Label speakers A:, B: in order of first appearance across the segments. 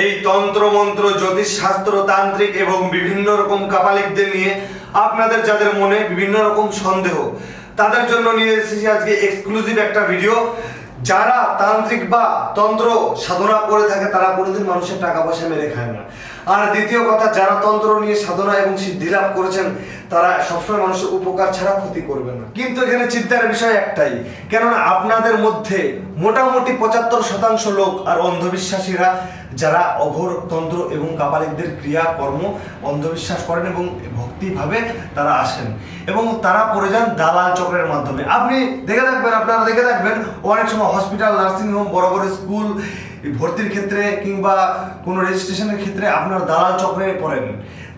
A: এই তন্ত্র মন্ত্র জ্যোতিষ শাস্ত্র তান্ত্রিক এবং বিভিন্ন রকম কাপালিকদের নিয়ে আপনাদের যাদের মনে বিভিন্ন রকম সন্দেহ, তাদের জন্য নিয়ে এসেছি আজকে এক্সক্লুসিভ একটা ভিডিও যারা তান্ত্রিক বা তন্ত্র সাধনা করে থাকে, তারা কোনোদিন মানুষের টাকা পয়সা মেরে খায় না। আর দ্বিতীয় কথা, যারা তন্ত্র নিয়ে সাধনা এবং সিদ্ধি লাভ করেছেন তারা সবসময় মানুষের উপকার ছাড়া ক্ষতি করবে না। কিন্তু এখানে চিন্তার বিষয় একটাই, কেননা আপনাদের মধ্যে মোটামুটি পঁচাত্তর শতাংশ লোক আর অন্ধবিশ্বাসীরা যারা অঘোর তন্ত্র এবং কাপালিকদের ক্রিয়া কর্ম অন্ধবিশ্বাস করেন এবং ভক্তিভাবে তারা আসেন এবং তারা পড়ে যান দালাল চক্রের মাধ্যমে। আপনি দেখে থাকবেন, আপনারা দেখে থাকবেন, অনেক সময় হসপিটাল নার্সিংহোম বড় বড় স্কুল ভর্তির ক্ষেত্রে কিংবা কোনো রেজিস্ট্রেশনের ক্ষেত্রে আপনার দালাল চক্রে পড়েন।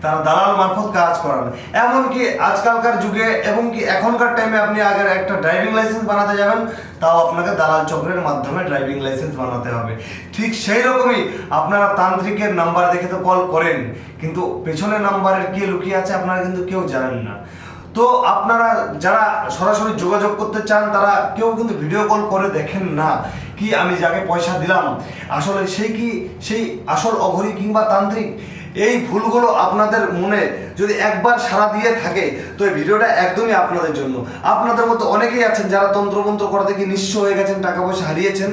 A: তারা দালাল মারফত কাজ করান। এমনকি আজকালকার যুগে এবং কি এখনকার টাইমে আপনি আগের একটা ড্রাইভিং লাইসেন্স বানাতে যাবেন, তাও আপনাকে দালাল চক্রের মাধ্যমে ড্রাইভিং লাইসেন্স বানাতে হবে। ঠিক সেই রকমই আপনারা তান্ত্রিকের নাম্বার দেখে তো কল করেন, কিন্তু পেছনের নাম্বারের কে লুকিয়ে আছে আপনারা কিন্তু কেউ জানেন না। তো আপনারা যারা সরাসরি যোগাযোগ করতে চান, তারা কেউ কিন্তু ভিডিও কল করে দেখেন না কি আমি যাকে পয়সা দিলাম। আসলে সেই কি, সেই আসল অঘরী কিংবা তান্ত্রিক? এই ভুলগুলো আপনাদের মনে যদি একবার সারা দিয়ে থাকে, তো এই ভিডিওটা একদমই আপনাদের জন্য। আপনাদের মতো অনেকেই আছেন যারা তন্ত্রমন্ত্র করা থেকে নিঃস্ব হয়ে গেছেন, টাকা পয়সা হারিয়েছেন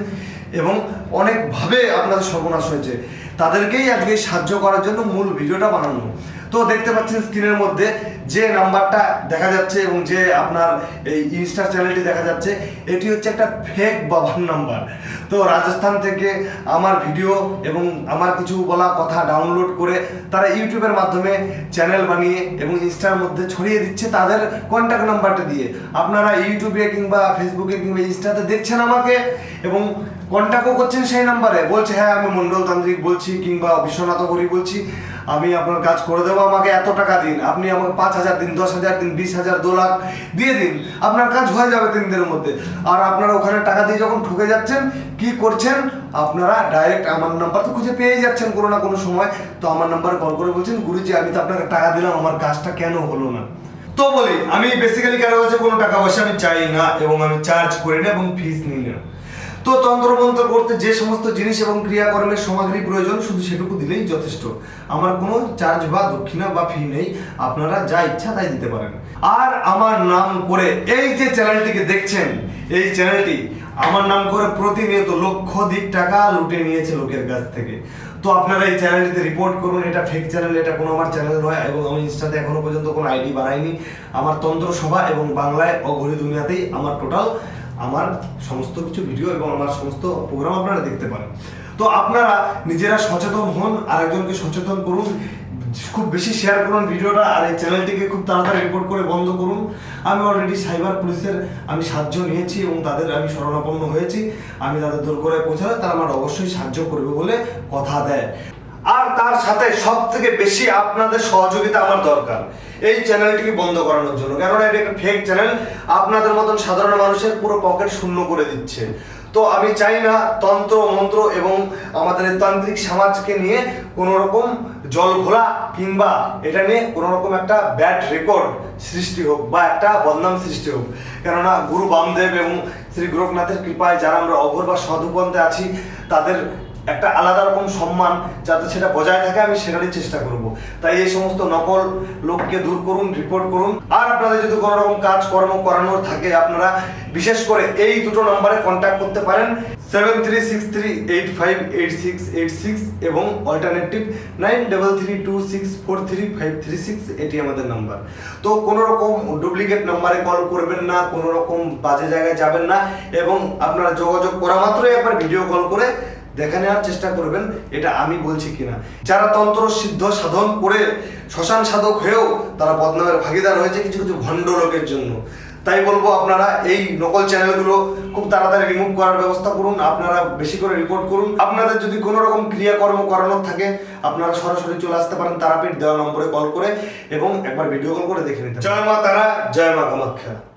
A: এবং অনেকভাবে আপনাদের সর্বনাশ হয়েছে। তাদেরকেই আজকে সাহায্য করার জন্য মূল ভিডিওটা বানানো। তো দেখতে পাচ্ছেন স্ক্রিনের মধ্যে যে নাম্বারটা দেখা যাচ্ছে এবং যে আপনার এই ইনস্টা চ্যানেলটি দেখা যাচ্ছে, এটি হচ্ছে একটা ফেক বাবার নাম্বার তো রাজস্থান থেকে আমার ভিডিও এবং আমার কিছু বলা কথা ডাউনলোড করে তারা ইউটিউবের মাধ্যমে চ্যানেল বানিয়ে এবং ইনস্টার মধ্যে ছড়িয়ে দিচ্ছে তাদের কন্ট্যাক্ট নাম্বারটা দিয়ে। আপনারা ইউটিউবে কিংবা ফেসবুকে কিংবা ইনস্টাতে দেখছেন আমাকে এবং কন্ট্যাক্টও করছেন সেই নাম্বারে বলছে হ্যাঁ আমি মন্ডল তান্ত্রিক বলছি কিংবা বিশ্বনাথ করি বলছি। আমি আপনার কাজ করে দেবো, আমাকে এত টাকা দিন। আপনি আমাকে পাঁচ হাজার দিন, দশ হাজার দিন, বিশ হাজার, দু লাখ দিয়ে দিন। আপনার কাজ হয়ে যাবে তিন দিনের মধ্যে। আর আপনারা ওখানে টাকা দিয়ে যখন ঠকে যাচ্ছেন, কি করছেন? আপনারা ডাইরেক্ট আমার নাম্বার তো খুঁজে পেয়ে যাচ্ছেন কোনো না কোনো সময়। তো আমার নাম্বারে কল করে বলছেন, গুরুজি, আমি তো আপনাকে টাকা দিলাম, আমার কাজটা কেন হলো না? তো বলি, আমি বেসিক্যালি কেন হচ্ছে কোনো টাকা পয়সা আমি চাই না, এবং আমি চার্জ করি না, এবং ফিস নিই না। তো তন্ত্রমন্ত্র করতে যে সমস্ত জিনিস এবং ক্রিয়াকর্মের সামগ্রী প্রয়োজন, শুধু সেটুকু দিলেই যথেষ্ট। আমার কোনো চার্জ বা দক্ষিণা বা ফি নেই। আপনারা যা ইচ্ছা তাই দিতে পারেন। আর আমার নাম করে এই যে চ্যানেলটিকে দেখছেন, এই চ্যানেলটি আমার নাম করে প্রতিনিয়ত লক্ষাধিক টাকা লুটে নিয়েছে লোকের কাছ থেকে। তো আপনারা এই চ্যানেলটিতে রিপোর্ট করুন, এটা ফেক চ্যানেল এটা কোনো আমার চ্যানেল নয় এবং আমি ইনস্টাতে এখনও পর্যন্ত কোনো আইডি বানাইনি। আমার তন্ত্র সভা এবং বাংলায় অঘরি দুনিয়াতেই আমার টোটাল আমার সমস্ত কিছু ভিডিও এবং আমার সমস্ত প্রোগ্রাম আপনারা দেখতে পারেন। তো আপনারা নিজেরা সচেতন হন, আরেকজনকে সচেতন করুন, খুব বেশি শেয়ার করুন ভিডিওটা আর এই চ্যানেলটিকে খুব তাড়াতাড়ি রিপোর্ট করে বন্ধ করুন। আমি অলরেডি সাইবার পুলিশের আমি সাহায্য নিয়েছি এবং তাদের আমি শরণাপন্ন হয়েছি। আমি তাদের দূর করে পৌঁছালে তারা আমার অবশ্যই সাহায্য করবে বলে কথা দেয়। আর তার সাথে সব থেকে বেশি আপনাদের সহযোগিতা আমার দরকার। এই চ্যানেলটিকে বন্ধ করানোর জন্য। কেননা এটা একটা ফেক চ্যানেল আপনাদের মতন সাধারণ মানুষের পুরো পকেট শূন্য করে দিচ্ছে। তো আমি চাই না তন্ত্র, মন্ত্র এবং আমাদের তান্ত্রিক সমাজকে নিয়ে কোনো রকম জল ঘোলা কিংবা এটা নিয়ে কোনো রকম একটা ব্যাড রেকর্ড সৃষ্টি হোক বা একটা বদনাম সৃষ্টি হোক। কেননা গুরু বামদেব এবং শ্রী গোরখনাথের কৃপায় যারা আমরা অঘর বা সদুপন্থে আছি, তাদের একটা আলাদা রকম সম্মান যাতে সেটা বজায় থাকে, আমি সেটারই চেষ্টা করব। তাই এই সমস্ত নকল লোককে দূর করুন রিপোর্ট করুন। আর আপনাদের যদি কোনো রকম কাজ, কর্ম করানোর থাকে, আপনারা বিশেষ করে এই দুটো নম্বরে কন্ট্যাক্ট করতে পারেন। Seven three six three eight five eight six eight six এবং alternative nine double three two six four three five three six এটি আমাদের নাম্বার তো কোনো রকম ডুপ্লিকেট নাম্বারে কল করবেন না, কোনো রকম বাজে জায়গায় যাবেন না, এবং আপনারা যোগাযোগ করা মাত্রই একবার ভিডিও কল করে দেখে নেওয়ার চেষ্টা করবেন এটা আমি বলছি কিনা। যারা তন্ত্র সিদ্ধ সাধন করে শ্মশান সাধক হয়েও তারা বদনামের ভাগিদার হয়েছে কিছু কিছু ভণ্ড লোকের জন্য। তাই বলব আপনারা এই নকল চ্যানেলগুলো খুব তাড়াতাড়ি রিমুভ করার ব্যবস্থা করুন আপনারা বেশি করে রিপোর্ট করুন। আপনাদের যদি কোনো রকম ক্রিয়াকর্ম করানোর থাকে আপনারা সরাসরি চলে আসতে পারেন তারাপীঠ দেওয়া নম্বরে কল করে এবং একবার ভিডিও কল করে দেখে নিতে জয় মা তারা জয় মা কামাখ্যা।